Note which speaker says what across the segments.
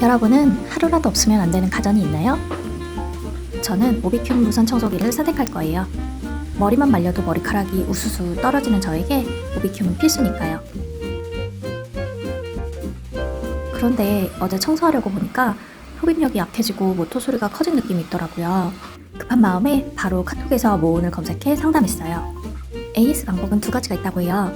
Speaker 1: 여러분은 하루라도 없으면 안 되는 가전이 있나요? 저는 오비큐 무선 청소기를 선택할 거예요. 머리만 말려도 머리카락이 우수수 떨어지는 저에게 오비큐는 필수니까요. 그런데 어제 청소하려고 보니까 흡입력이 약해지고 모터 소리가 커진 느낌이 있더라고요. 급한 마음에 바로 카톡에서 모온을 검색해 상담했어요. AS 방법은 두 가지가 있다고 해요.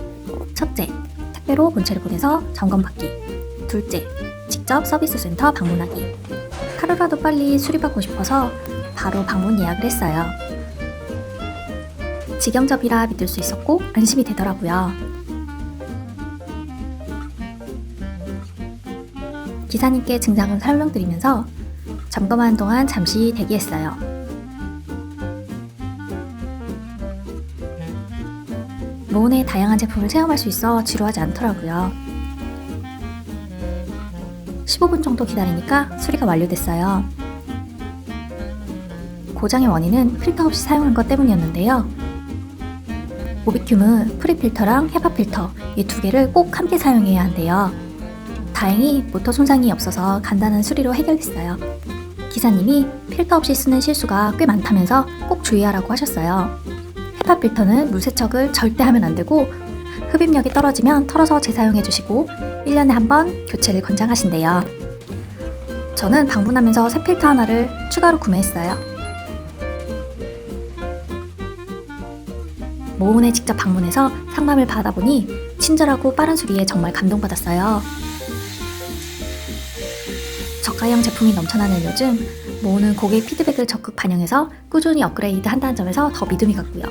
Speaker 1: 첫째, 택배로 본체를 보내서 점검받기. 둘째, 직접 서비스 센터 방문하기. 하루라도 빨리 수리받고 싶어서 바로 방문 예약을 했어요. 직영접이라 믿을 수 있었고 안심이 되더라고요. 기사님께 증상을 설명드리면서 점검하는 동안 잠시 대기했어요. 모은의 다양한 제품을 체험할 수 있어 지루하지 않더라고요. 15분 정도 기다리니까 수리가 완료됐어요. 고장의 원인은 필터 없이 사용한 것 때문이었는데요. 모비큐은 프리 필터랑 헤파 필터 이 두 개를 꼭 함께 사용해야 한대요. 다행히 모터 손상이 없어서 간단한 수리로 해결됐어요. 기사님이 필터 없이 쓰는 실수가 꽤 많다면서 꼭 주의하라고 하셨어요. 헤파 필터는 물 세척을 절대 하면 안 되고 흡입력이 떨어지면 털어서 재사용해 주시고 1년에 한 번 교체를 권장하신대요. 저는 방문하면서 새 필터 하나를 추가로 구매했어요. 모은에 직접 방문해서 상담을 받아보니 친절하고 빠른 수리에 정말 감동받았어요. 저가형 제품이 넘쳐나는 요즘 모은은 고객 피드백을 적극 반영해서 꾸준히 업그레이드 한다는 점에서 더 믿음이 갔고요.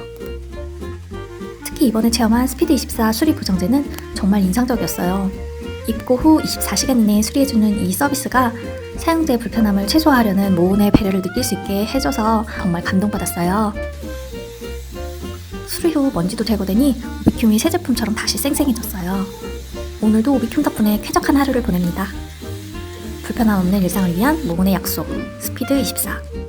Speaker 1: 특히 이번에 체험한 스피드24 수리 보정제는 정말 인상적이었어요. 입고 후 24시간 이내에 수리해주는 이 서비스가 사용자의 불편함을 최소화하려는 모은의 배려를 느낄 수 있게 해줘서 정말 감동받았어요. 수리 후 먼지도 제거되니 오비큐이 새 제품처럼 다시 쌩쌩해졌어요. 오늘도 오비큐 덕분에 쾌적한 하루를 보냅니다. 불편함 없는 일상을 위한 모은의 약속 스피드 24